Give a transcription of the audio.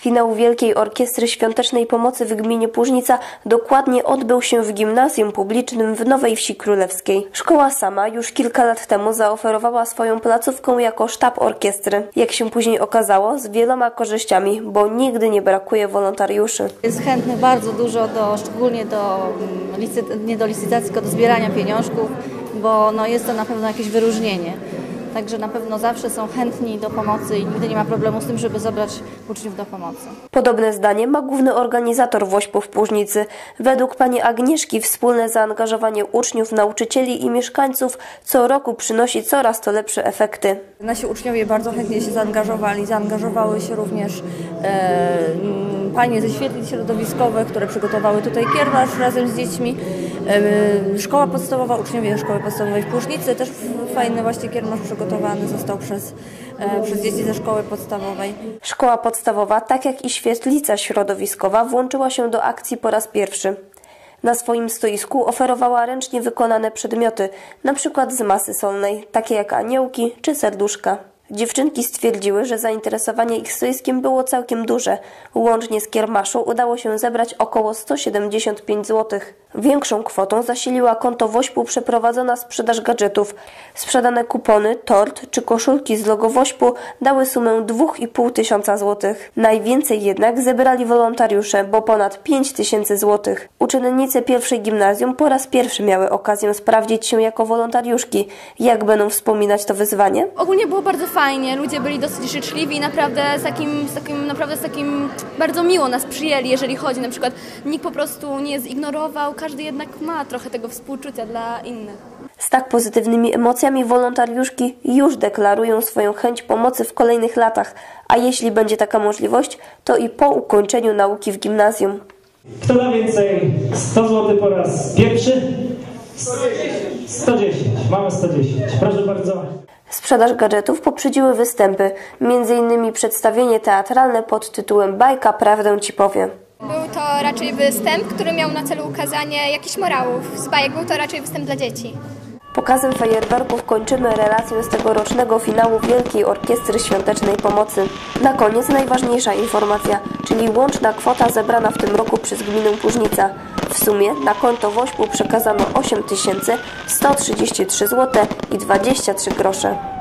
Finał Wielkiej Orkiestry Świątecznej Pomocy w gminie Płużnica dokładnie odbył się w gimnazjum publicznym w Nowej Wsi Królewskiej. Szkoła sama już kilka lat temu zaoferowała swoją placówkę jako sztab orkiestry. Jak się później okazało, z wieloma korzyściami, bo nigdy nie brakuje wolontariuszy. Jest chętnych bardzo dużo, do, szczególnie do, mm, nie do licytacji, tylko do zbierania pieniążków, bo no, jest to na pewno jakieś wyróżnienie. Także na pewno zawsze są chętni do pomocy i nigdy nie ma problemu z tym, żeby zabrać uczniów do pomocy. Podobne zdanie ma główny organizator Wośpu w Płużnicy. Według pani Agnieszki wspólne zaangażowanie uczniów, nauczycieli i mieszkańców co roku przynosi coraz to lepsze efekty. Nasi uczniowie bardzo chętnie się zaangażowali, zaangażowały się również e, panie ze świetlic środowiskowych, które przygotowały tutaj kiermasz razem z dziećmi. E, szkoła podstawowa, uczniowie szkoły podstawowej w Płużnicy, też fajny właśnie kiermasz przygotowany został przez, e, przez dzieci ze szkoły podstawowej. Szkoła podstawowa, tak jak i świetlica środowiskowa, włączyła się do akcji po raz pierwszy. Na swoim stoisku oferowała ręcznie wykonane przedmioty, np. z masy solnej, takie jak aniołki czy serduszka. Dziewczynki stwierdziły, że zainteresowanie ich stoiskiem było całkiem duże. Łącznie z kiermaszu udało się zebrać około 175 zł. Większą kwotą zasiliła konto Wośpu przeprowadzona sprzedaż gadżetów. Sprzedane kupony, tort czy koszulki z logo Wośpu dały sumę 2,5 tysiąca złotych. Najwięcej jednak zebrali wolontariusze, bo ponad 5 tysięcy złotych. Uczennice pierwszej gimnazjum po raz pierwszy miały okazję sprawdzić się jako wolontariuszki. Jak będą wspominać to wyzwanie? Ogólnie było bardzo fajnie, ludzie byli dosyć życzliwi i naprawdę z takim, z takim, naprawdę z takim bardzo miło nas przyjęli, jeżeli chodzi na przykład nikt po prostu nie zignorował, każdy jednak ma trochę tego współczucia dla innych. Z tak pozytywnymi emocjami wolontariuszki już deklarują swoją chęć pomocy w kolejnych latach, a jeśli będzie taka możliwość, to i po ukończeniu nauki w gimnazjum. Kto da więcej? 100 zł po raz pierwszy? 110. 110. Mamy 110. Proszę bardzo. Sprzedaż gadżetów poprzedziły występy, m.in. przedstawienie teatralne pod tytułem Bajka Prawdę Ci powiem. Był to raczej występ, który miał na celu ukazanie jakichś morałów z bajek. Był to raczej występ dla dzieci. Pokazem fajerwerków kończymy relację z tegorocznego finału Wielkiej Orkiestry Świątecznej Pomocy. Na koniec najważniejsza informacja, czyli łączna kwota zebrana w tym roku przez gminę Płużnica. W sumie na konto Wośpu przekazano 8 133 zł i 23 grosze.